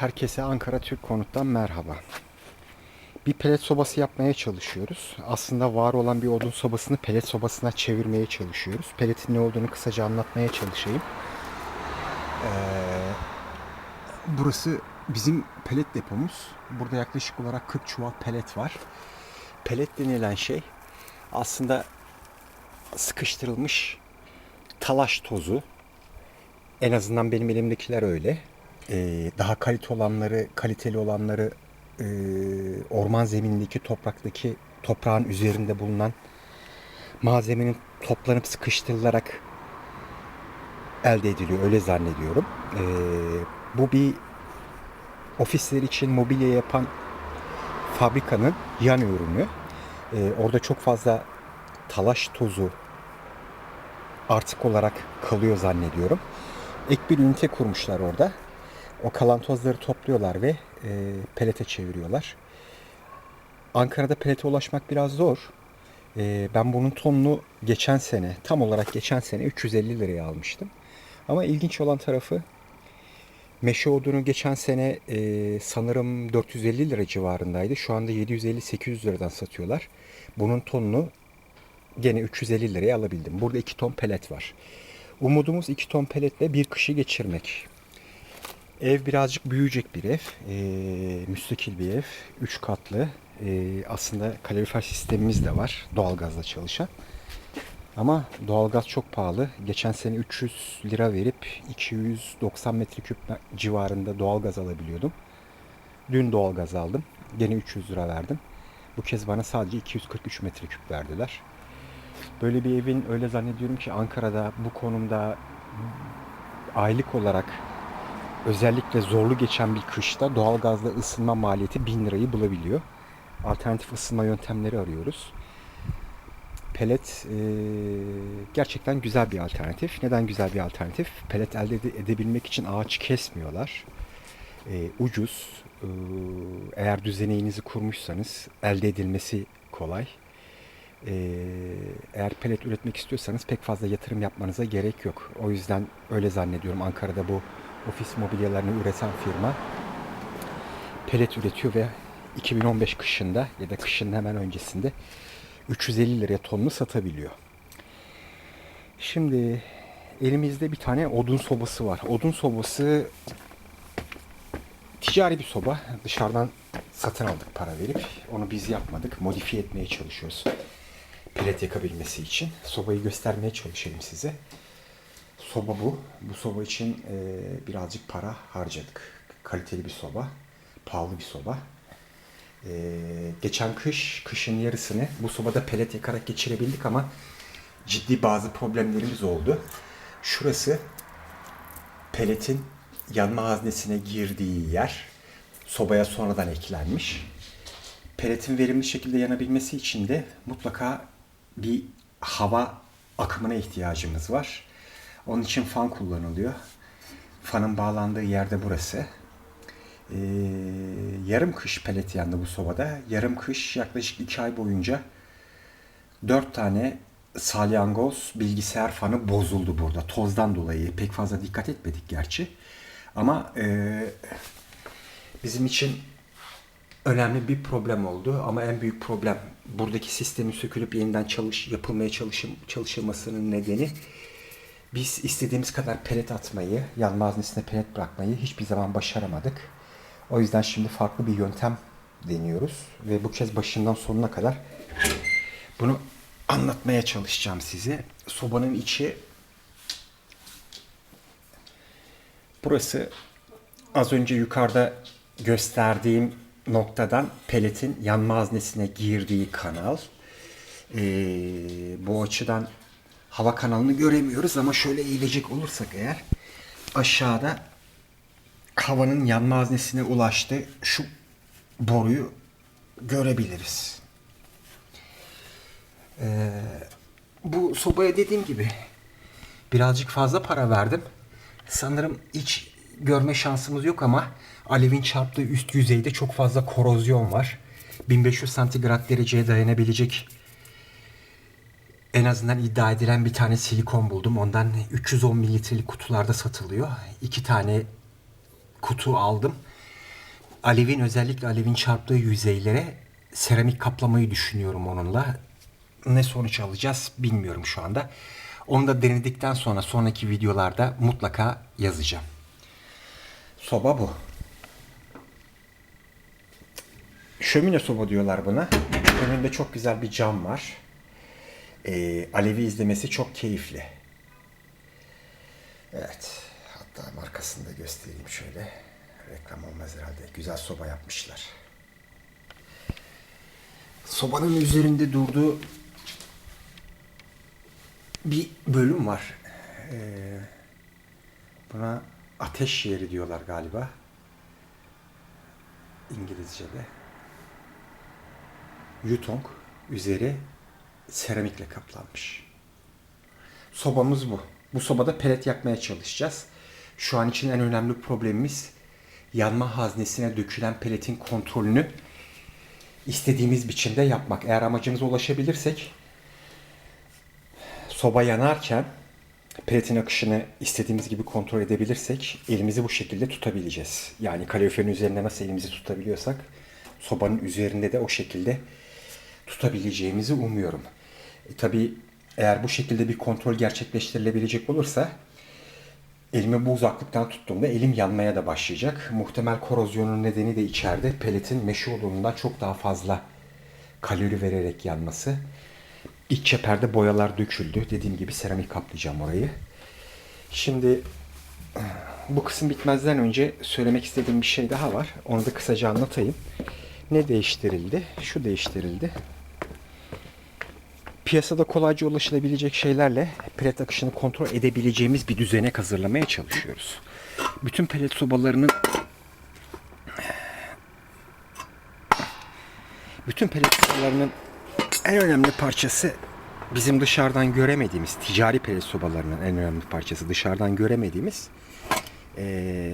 Herkese Ankara Türk Konut'tan merhaba. Bir pelet sobası yapmaya çalışıyoruz. Aslında var olan bir odun sobasını pelet sobasına çevirmeye çalışıyoruz. Peletin ne olduğunu kısaca anlatmaya çalışayım. Ee, burası bizim pelet depomuz. Burada yaklaşık olarak 40 çuval pelet var. Pelet denilen şey aslında sıkıştırılmış talaş tozu. En azından benim elimdekiler öyle. Ee, daha kalite olanları, kaliteli olanları e, orman zeminindeki topraktaki toprağın üzerinde bulunan malzemenin toplanıp sıkıştırılarak elde ediliyor. Öyle zannediyorum. Ee, bu bir ofisler için mobilya yapan fabrikanın yan ürünü. Ee, orada çok fazla talaş tozu artık olarak kalıyor zannediyorum. Ek bir ünite kurmuşlar orada. O kalan tozları topluyorlar ve e, pelete çeviriyorlar. Ankara'da pelete ulaşmak biraz zor. E, ben bunun tonunu geçen sene, tam olarak geçen sene 350 liraya almıştım. Ama ilginç olan tarafı meşe odunu geçen sene e, sanırım 450 lira civarındaydı. Şu anda 750-800 liradan satıyorlar. Bunun tonunu gene 350 liraya alabildim. Burada 2 ton pelet var. Umudumuz 2 ton peletle bir kışı geçirmek. Ev birazcık büyüyecek bir ev. Ee, müstakil bir ev. 3 katlı. Ee, aslında kalorifer sistemimiz de var. Doğalgazla çalışan. Ama doğalgaz çok pahalı. Geçen sene 300 lira verip 290 metreküp civarında doğalgaz alabiliyordum. Dün doğalgaz aldım. Gene 300 lira verdim. Bu kez bana sadece 243 metreküp verdiler. Böyle bir evin öyle zannediyorum ki Ankara'da bu konumda aylık olarak özellikle zorlu geçen bir kışta doğalgazla ısınma maliyeti 1000 lirayı bulabiliyor. Alternatif ısınma yöntemleri arıyoruz. Pelet e, gerçekten güzel bir alternatif. Neden güzel bir alternatif? Pelet elde ede- edebilmek için ağaç kesmiyorlar. E, ucuz. E, eğer düzeneğinizi kurmuşsanız elde edilmesi kolay. E, eğer pelet üretmek istiyorsanız pek fazla yatırım yapmanıza gerek yok. O yüzden öyle zannediyorum Ankara'da bu ofis mobilyalarını üreten firma pelet üretiyor ve 2015 kışında ya da kışın hemen öncesinde 350 liraya tonunu satabiliyor. Şimdi elimizde bir tane odun sobası var. Odun sobası ticari bir soba. Dışarıdan satın aldık para verip. Onu biz yapmadık. Modifiye etmeye çalışıyoruz. Pelet yakabilmesi için. Sobayı göstermeye çalışayım size. Soba bu. Bu soba için e, birazcık para harcadık. Kaliteli bir soba. Pahalı bir soba. E, geçen kış, kışın yarısını bu sobada pelet yakarak geçirebildik ama ciddi bazı problemlerimiz oldu. Şurası peletin yanma haznesine girdiği yer sobaya sonradan eklenmiş. Peletin verimli şekilde yanabilmesi için de mutlaka bir hava akımına ihtiyacımız var. Onun için fan kullanılıyor. Fanın bağlandığı yerde burası. Ee, yarım kış pelet yandı bu sobada. Yarım kış yaklaşık iki ay boyunca dört tane salyangoz bilgisayar fanı bozuldu burada. Tozdan dolayı pek fazla dikkat etmedik gerçi. Ama e, bizim için önemli bir problem oldu. Ama en büyük problem buradaki sistemin sökülüp yeniden çalış, yapılmaya çalışım, çalışılmasının nedeni biz istediğimiz kadar pelet atmayı, yanma haznesine pelet bırakmayı hiçbir zaman başaramadık. O yüzden şimdi farklı bir yöntem deniyoruz. Ve bu kez başından sonuna kadar bunu anlatmaya çalışacağım size. Sobanın içi burası az önce yukarıda gösterdiğim noktadan peletin yanma haznesine girdiği kanal. Ee, bu açıdan hava kanalını göremiyoruz ama şöyle eğilecek olursak eğer aşağıda havanın yanma haznesine ulaştı. Şu boruyu görebiliriz. Ee, bu sobaya dediğim gibi birazcık fazla para verdim. Sanırım hiç görme şansımız yok ama alevin çarptığı üst yüzeyde çok fazla korozyon var. 1500 santigrat dereceye dayanabilecek en azından iddia edilen bir tane silikon buldum. Ondan 310 mililitrelik kutularda satılıyor. İki tane kutu aldım. alevin özellikle alevin çarptığı yüzeylere seramik kaplamayı düşünüyorum onunla. Ne sonuç alacağız bilmiyorum şu anda. Onu da denedikten sonra sonraki videolarda mutlaka yazacağım. Soba bu. Şömine soba diyorlar buna. Önünde çok güzel bir cam var. Ee, alevi izlemesi çok keyifli. Evet. Hatta markasını da göstereyim şöyle. Reklam olmaz herhalde. Güzel soba yapmışlar. Sobanın üzerinde durduğu bir bölüm var. Ee, buna ateş yeri diyorlar galiba. İngilizce'de. Yutong üzeri seramikle kaplanmış. Sobamız bu. Bu sobada pelet yakmaya çalışacağız. Şu an için en önemli problemimiz yanma haznesine dökülen peletin kontrolünü istediğimiz biçimde yapmak. Eğer amacımıza ulaşabilirsek soba yanarken peletin akışını istediğimiz gibi kontrol edebilirsek elimizi bu şekilde tutabileceğiz. Yani kaloriferin üzerinde nasıl elimizi tutabiliyorsak sobanın üzerinde de o şekilde tutabileceğimizi umuyorum. E, tabii eğer bu şekilde bir kontrol gerçekleştirilebilecek olursa elimi bu uzaklıktan tuttuğumda elim yanmaya da başlayacak. Muhtemel korozyonun nedeni de içeride peletin meşe olduğundan çok daha fazla kalori vererek yanması. İç çeperde boyalar döküldü. Dediğim gibi seramik kaplayacağım orayı. Şimdi bu kısım bitmezden önce söylemek istediğim bir şey daha var. Onu da kısaca anlatayım. Ne değiştirildi? Şu değiştirildi. Piyasada kolayca ulaşılabilecek şeylerle pelet akışını kontrol edebileceğimiz bir düzenek hazırlamaya çalışıyoruz. Bütün pelet sobalarının bütün pelet sobalarının en önemli parçası bizim dışarıdan göremediğimiz ticari pelet sobalarının en önemli parçası dışarıdan göremediğimiz eee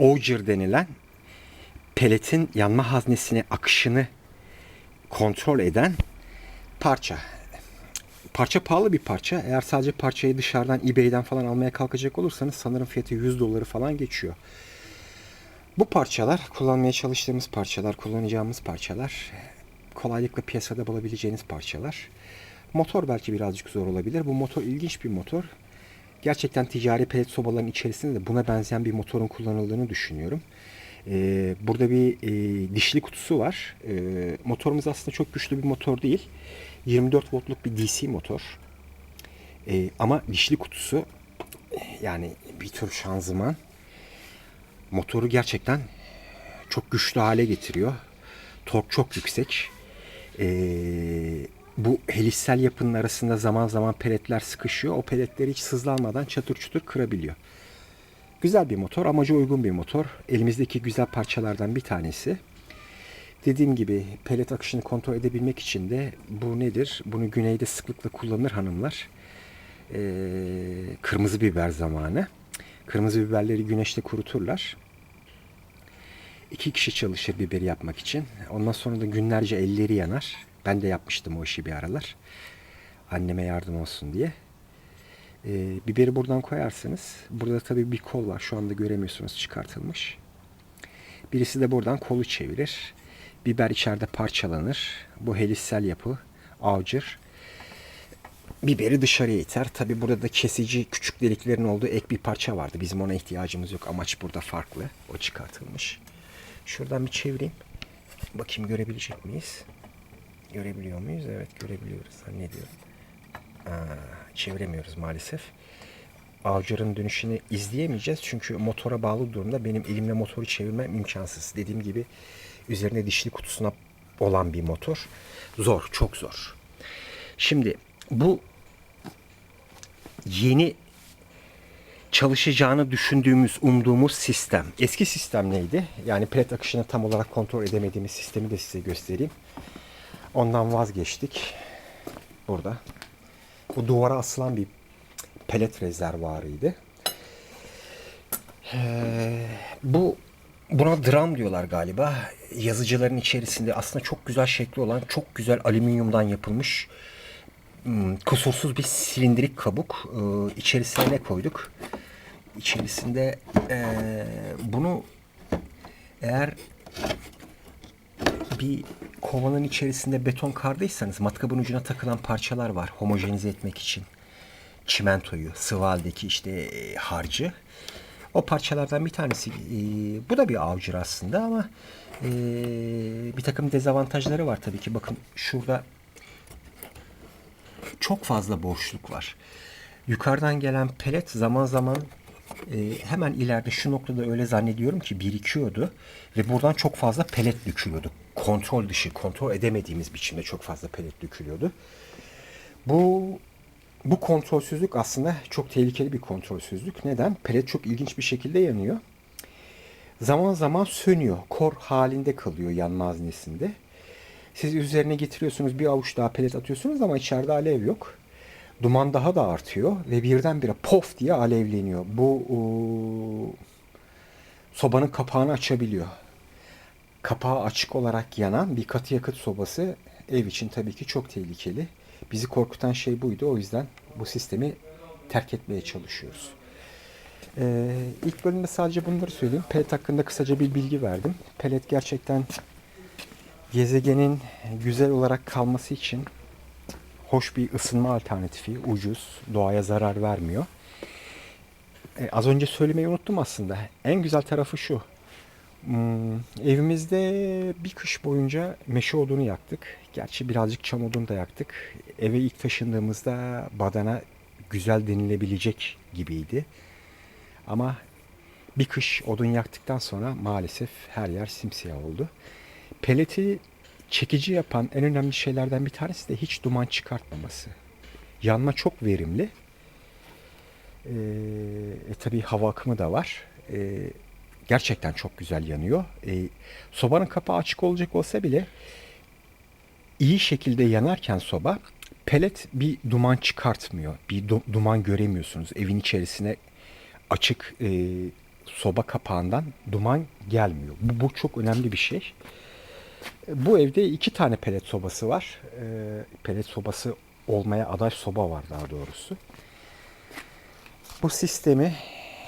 Auger denilen peletin yanma haznesine akışını kontrol eden parça. Parça pahalı bir parça. Eğer sadece parçayı dışarıdan eBay'den falan almaya kalkacak olursanız sanırım fiyatı 100 doları falan geçiyor. Bu parçalar, kullanmaya çalıştığımız parçalar, kullanacağımız parçalar, kolaylıkla piyasada bulabileceğiniz parçalar. Motor belki birazcık zor olabilir. Bu motor ilginç bir motor. Gerçekten ticari pelet sobalarının içerisinde de buna benzeyen bir motorun kullanıldığını düşünüyorum. Ee, burada bir e, dişli kutusu var. Ee, motorumuz aslında çok güçlü bir motor değil. 24 voltluk bir DC motor. Ee, ama dişli kutusu yani bir tür şanzıman motoru gerçekten çok güçlü hale getiriyor. Tork çok yüksek. Ee, bu helissel yapının arasında zaman zaman peletler sıkışıyor. O peletleri hiç sızlanmadan çatır çutur kırabiliyor. Güzel bir motor, amaca uygun bir motor. Elimizdeki güzel parçalardan bir tanesi. Dediğim gibi pelet akışını kontrol edebilmek için de bu nedir? Bunu güneyde sıklıkla kullanır hanımlar. Ee, kırmızı biber zamanı. Kırmızı biberleri güneşte kuruturlar. İki kişi çalışır biberi yapmak için. Ondan sonra da günlerce elleri yanar. Ben de yapmıştım o işi bir aralar. Anneme yardım olsun diye. Ee, biberi buradan koyarsınız. Burada tabii bir kol var. Şu anda göremiyorsunuz çıkartılmış. Birisi de buradan kolu çevirir. Biber içeride parçalanır. Bu helissel yapı. Avcır. Biberi dışarıya iter. Tabi burada da kesici küçük deliklerin olduğu ek bir parça vardı. Bizim ona ihtiyacımız yok. Amaç burada farklı. O çıkartılmış. Şuradan bir çevireyim. Bakayım görebilecek miyiz? Görebiliyor muyuz? Evet görebiliyoruz zannediyorum. Aa, çeviremiyoruz maalesef. Avcıların dönüşünü izleyemeyeceğiz. Çünkü motora bağlı durumda benim elimle motoru çevirmem imkansız. Dediğim gibi üzerinde dişli kutusuna olan bir motor. Zor, çok zor. Şimdi bu yeni çalışacağını düşündüğümüz, umduğumuz sistem. Eski sistem neydi? Yani pelet akışını tam olarak kontrol edemediğimiz sistemi de size göstereyim. Ondan vazgeçtik. Burada. Bu duvara asılan bir pelet rezervuarıydı. Ee, bu buna dram diyorlar galiba. Yazıcıların içerisinde aslında çok güzel şekli olan, çok güzel alüminyumdan yapılmış hmm, kusursuz bir silindirik kabuk. Ee, içerisine ne koyduk? İçerisinde ee, bunu eğer bir kovanın içerisinde beton kardıysanız matkabın ucuna takılan parçalar var homojenize etmek için. Çimentoyu, sıvı haldeki işte e, harcı. O parçalardan bir tanesi. e, bu da bir avcır aslında ama e, bir takım dezavantajları var tabii ki. Bakın şurada çok fazla boşluk var. Yukarıdan gelen pelet zaman zaman e, hemen ileride şu noktada öyle zannediyorum ki birikiyordu ve buradan çok fazla pelet dökülüyordu. Kontrol dışı, kontrol edemediğimiz biçimde çok fazla pelet dökülüyordu. Bu bu kontrolsüzlük aslında çok tehlikeli bir kontrolsüzlük. Neden? Pelet çok ilginç bir şekilde yanıyor. Zaman zaman sönüyor. Kor halinde kalıyor yanma haznesinde. Siz üzerine getiriyorsunuz bir avuç daha pelet atıyorsunuz ama içeride alev yok. Duman daha da artıyor ve birdenbire pof diye alevleniyor. Bu ıı, sobanın kapağını açabiliyor. Kapağı açık olarak yanan bir katı yakıt sobası ev için tabii ki çok tehlikeli. Bizi korkutan şey buydu. O yüzden bu sistemi terk etmeye çalışıyoruz. Ee, ilk bölümde sadece bunları söyleyeyim. Pellet hakkında kısaca bir bilgi verdim. Pellet gerçekten gezegenin güzel olarak kalması için hoş bir ısınma alternatifi, ucuz, doğaya zarar vermiyor. E, az önce söylemeyi unuttum aslında. En güzel tarafı şu. Hmm, evimizde bir kış boyunca meşe odunu yaktık. Gerçi birazcık çam odunu da yaktık. Eve ilk taşındığımızda badana güzel denilebilecek gibiydi. Ama bir kış odun yaktıktan sonra maalesef her yer simsiyah oldu. Peleti çekici yapan en önemli şeylerden bir tanesi de hiç duman çıkartmaması. Yanma çok verimli. Ee, e, tabii hava akımı da var. Ee, gerçekten çok güzel yanıyor. Ee, sobanın kapağı açık olacak olsa bile iyi şekilde yanarken soba pelet bir duman çıkartmıyor. Bir du- duman göremiyorsunuz. Evin içerisine açık e, soba kapağından duman gelmiyor. Bu, bu çok önemli bir şey. Bu evde iki tane pelet sobası var. Ee, pelet sobası olmaya aday soba var daha doğrusu. Bu sistemi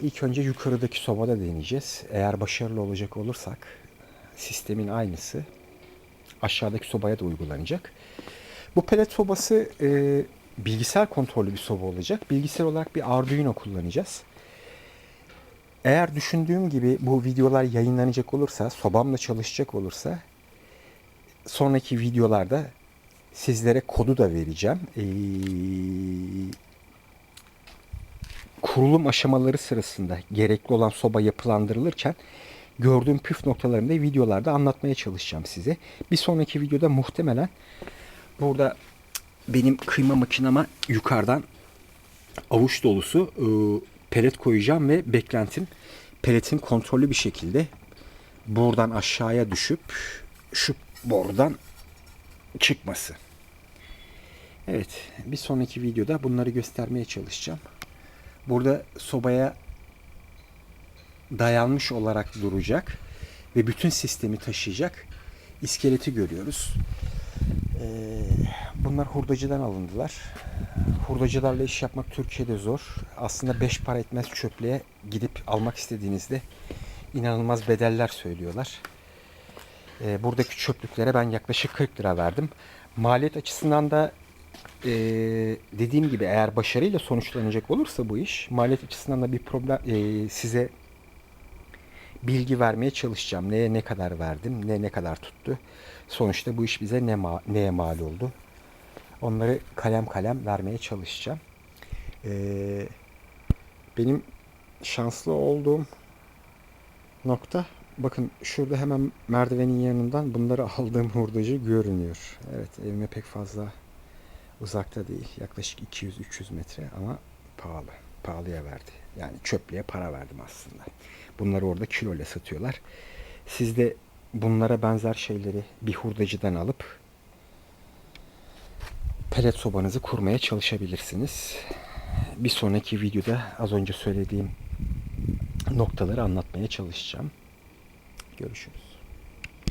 ilk önce yukarıdaki sobada deneyeceğiz. Eğer başarılı olacak olursak sistemin aynısı aşağıdaki sobaya da uygulanacak. Bu pelet sobası e, bilgisayar kontrollü bir soba olacak. Bilgisayar olarak bir Arduino kullanacağız. Eğer düşündüğüm gibi bu videolar yayınlanacak olursa, sobamla çalışacak olursa sonraki videolarda sizlere kodu da vereceğim. Ee, kurulum aşamaları sırasında gerekli olan soba yapılandırılırken gördüğüm püf noktalarını da videolarda anlatmaya çalışacağım size. Bir sonraki videoda muhtemelen burada benim kıyma makinama yukarıdan avuç dolusu e, pelet koyacağım ve beklentim peletin kontrollü bir şekilde buradan aşağıya düşüp şu borudan çıkması. Evet, bir sonraki videoda bunları göstermeye çalışacağım. Burada sobaya dayanmış olarak duracak ve bütün sistemi taşıyacak iskeleti görüyoruz. Ee, bunlar hurdacıdan alındılar. Hurdacılarla iş yapmak Türkiye'de zor. Aslında beş para etmez çöplüğe gidip almak istediğinizde inanılmaz bedeller söylüyorlar. Ee, buradaki çöplüklere ben yaklaşık 40 lira verdim. Maliyet açısından da e, dediğim gibi eğer başarıyla sonuçlanacak olursa bu iş maliyet açısından da bir problem e, size bilgi vermeye çalışacağım. Neye ne kadar verdim, ne ne kadar tuttu. Sonuçta bu iş bize ne ma- neye mal oldu. Onları kalem kalem vermeye çalışacağım. Ee, benim şanslı olduğum nokta bakın şurada hemen merdivenin yanından bunları aldığım hurdacı görünüyor. Evet evime pek fazla uzakta değil. Yaklaşık 200-300 metre ama pahalı. Pahalıya verdi. Yani çöplüğe para verdim aslında. Bunları orada kilo ile satıyorlar. Siz de bunlara benzer şeyleri bir hurdacıdan alıp pelet sobanızı kurmaya çalışabilirsiniz. Bir sonraki videoda az önce söylediğim noktaları anlatmaya çalışacağım. Görüşürüz.